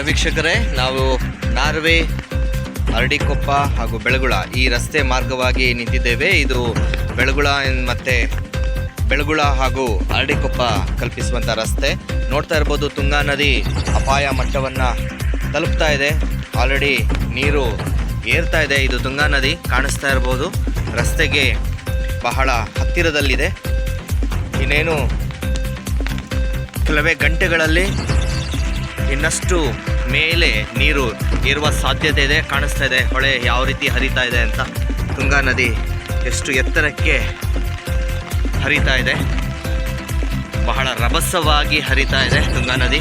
ವೀಕ್ಷಕರೇ, ನಾವು ನಾರ್ವೆ, ಅರಡಿಕೊಪ್ಪ ಹಾಗೂ ಬೆಳಗುಳ ಈ ರಸ್ತೆ ಮಾರ್ಗವಾಗಿ ನಿಂತಿದ್ದೇವೆ. ಇದು ಬೆಳಗುಳ ಮತ್ತು ಬೆಳಗುಳ ಹಾಗೂ ಅರಡಿಕೊಪ್ಪ ಕಲ್ಪಿಸುವಂಥ ರಸ್ತೆ. ನೋಡ್ತಾ ಇರ್ಬೋದು ತುಂಗಾ ನದಿ ಅಪಾಯ ಮಟ್ಟವನ್ನು ತಲುಪ್ತಾ ಇದೆ. ಆಲ್ರೆಡಿ ನೀರು ಏರ್ತಾ ಇದೆ. ಇದು ತುಂಗಾ ನದಿ ಕಾಣಿಸ್ತಾ ಇರ್ಬೋದು. ರಸ್ತೆಗೆ ಬಹಳ ಹತ್ತಿರದಲ್ಲಿದೆ. ಇನ್ನೇನು ಕೆಲವೇ ಗಂಟೆಗಳಲ್ಲಿ ಇನ್ನಷ್ಟು ಮೇಲೆ ನೀರು ಇರುವ ಸಾಧ್ಯತೆ ಇದೆ, ಕಾಣಿಸ್ತಾ ಇದೆ. ಹೊಳೆ ಯಾವ ರೀತಿ ಹರಿತಾ ಇದೆ ಅಂತ. ತುಂಗಾ ನದಿ ಎಷ್ಟು ಎತ್ತರಕ್ಕೆ ಹರಿತಾ ಇದೆ. ಬಹಳ ರಭಸವಾಗಿ ಹರಿತಾ ಇದೆ ತುಂಗಾ ನದಿ.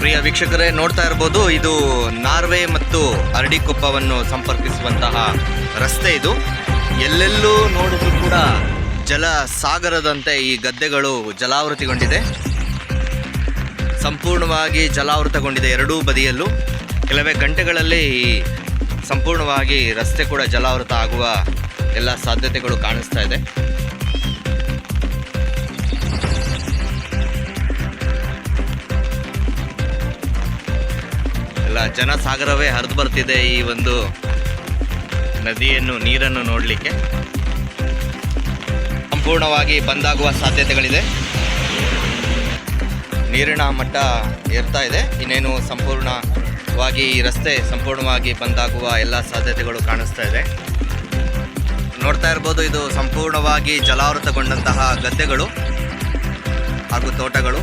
ಪ್ರಿಯ ವೀಕ್ಷಕರೇ, ನೋಡ್ತಾ ಇರ್ಬೋದು, ಇದು ನಾರ್ವೆ ಮತ್ತು ಅರಡಿಕೊಪ್ಪವನ್ನು ಸಂಪರ್ಕಿಸುವಂತಹ ರಸ್ತೆ ಇದು. ಎಲ್ಲೆಲ್ಲೂ ನೋಡಿದ್ರು ಕೂಡ ಜಲ ಸಾಗರದಂತೆ ಈ ಗದ್ದೆಗಳು ಜಲಾವೃತಿಗೊಂಡಿದೆ. ಸಂಪೂರ್ಣವಾಗಿ ಜಲಾವೃತಗೊಂಡಿದೆ ಎರಡೂ ಬದಿಯಲ್ಲೂ. ಕೆಲವೇ ಗಂಟೆಗಳಲ್ಲಿ ಸಂಪೂರ್ಣವಾಗಿ ರಸ್ತೆ ಕೂಡ ಜಲಾವೃತ ಆಗುವ ಎಲ್ಲ ಸಾಧ್ಯತೆಗಳು ಕಾಣಿಸ್ತಾ ಇದೆ. ಎಲ್ಲ ಜನಸಾಗರವೇ ಹರಿದು ಬರ್ತಿದೆ ಈ ಒಂದು ನದಿಯನ್ನು, ನೀರನ್ನು ನೋಡಲಿಕ್ಕೆ. ಸಂಪೂರ್ಣವಾಗಿ ಬಂದಾಗುವ ಸಾಧ್ಯತೆಗಳಿದೆ. ನೀರಿನ ಮಟ್ಟ ಏರ್ತಾ ಇದೆ. ಇನ್ನೇನು ಸಂಪೂರ್ಣವಾಗಿ ಈ ರಸ್ತೆ ಸಂಪೂರ್ಣವಾಗಿ ಬಂದಾಗುವ ಎಲ್ಲ ಸಾಧ್ಯತೆಗಳು ಕಾಣಿಸ್ತಾ ಇದೆ. ನೋಡ್ತಾ ಇರ್ಬೋದು, ಇದು ಸಂಪೂರ್ಣವಾಗಿ ಜಲಾವೃತಗೊಂಡಂತಹ ಗದ್ದೆಗಳು ಹಾಗೂ ತೋಟಗಳು.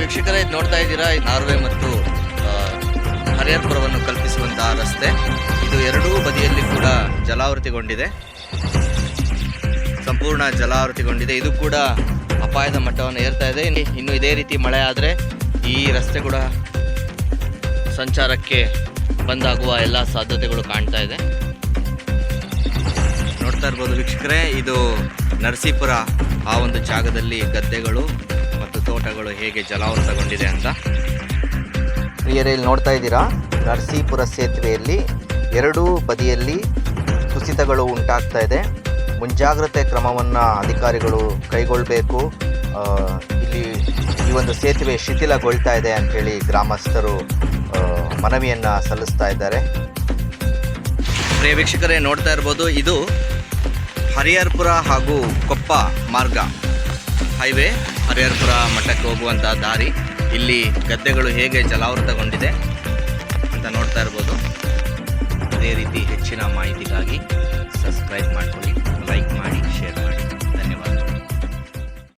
ವೀಕ್ಷಕರೇ ನೋಡ್ತಾ ಇದ್ದೀರಾ? ಈ ನಾರ್ವೆ ಮತ್ತು ಹರಿಹರಪುರವನ್ನು ಕಲ್ಪಿಸುವಂತಹ ರಸ್ತೆ. ಇದು ಎರಡೂ ಬದಿಯಲ್ಲಿ ಕೂಡ ಜಲಾವೃತಿಗೊಂಡಿದೆ. ಸಂಪೂರ್ಣ ಜಲಾವೃತಿಗೊಂಡಿದೆ. ಇದು ಕೂಡ ಅಪಾಯದ ಮಟ್ಟವನ್ನು ಏರ್ತಾ ಇದೆ. ಇನ್ನು- ಇದೇ ರೀತಿ ಮಳೆ ಆದರೆ ಈ ರಸ್ತೆ ಕೂಡ ಸಂಚಾರಕ್ಕೆ ಬಂದಾಗುವ ಎಲ್ಲ ಸಾಧ್ಯತೆಗಳು ಕಾಣ್ತಾ ಇದೆ. ನೋಡ್ತಾ ಇರ್ಬೋದು ವೀಕ್ಷಕರೇ, ಇದು ನರಸೀಪುರ ಆ ಒಂದು ಜಾಗದಲ್ಲಿ ಗದ್ದೆಗಳು. ತೋಟಗಳು ಹೇಗೆ ಜಲಾವೃತಗೊಂಡಿದೆ ಅಂತ. ಪ್ರಿಯರೇ ಇಲ್ಲಿ ನೋಡ್ತಾ ಇದ್ದೀರಾ? ನರಸೀಪುರ ಸೇತುವೆಯಲ್ಲಿ ಎರಡೂ ಬದಿಯಲ್ಲಿ ಕುಸಿತಗಳು ಉಂಟಾಗ್ತಾ ಇದೆ. ಮುಂಜಾಗ್ರತೆ ಕ್ರಮವನ್ನು ಅಧಿಕಾರಿಗಳು ಕೈಗೊಳ್ಳಬೇಕು. ಇಲ್ಲಿ ಈ ಒಂದು ಸೇತುವೆ ಶಿಥಿಲಗೊಳ್ತಾ ಇದೆ ಅಂಥೇಳಿ ಗ್ರಾಮಸ್ಥರು ಮನವಿಯನ್ನು ಸಲ್ಲಿಸ್ತಾ ಇದ್ದಾರೆ. ಪ್ರಿಯ ವೀಕ್ಷಕರೇ ನೋಡ್ತಾ ಇರ್ಬೋದು ಇದು ಹರಿಹರ್ಪುರ ಹಾಗೂ ಕೊಪ್ಪ ಮಾರ್ಗ ಹೈವೇ. ಹರಿಹರಪುರ ಮಠಕ್ಕೆ ಹೋಗುವಂಥ ದಾರಿ. ಇಲ್ಲಿ ಗದ್ದೆಗಳು ಹೇಗೆ ಜಲಾವೃತಗೊಂಡಿದೆ ಅಂತ ನೋಡ್ತಾ ಇರ್ಬೋದು. ಅದೇ ರೀತಿ ಹೆಚ್ಚಿನ ಮಾಹಿತಿಗಾಗಿ ಸಬ್ಸ್ಕ್ರೈಬ್ ಮಾಡ್ಕೊಳ್ಳಿ, ಲೈಕ್ ಮಾಡಿ, ಶೇರ್ ಮಾಡಿ.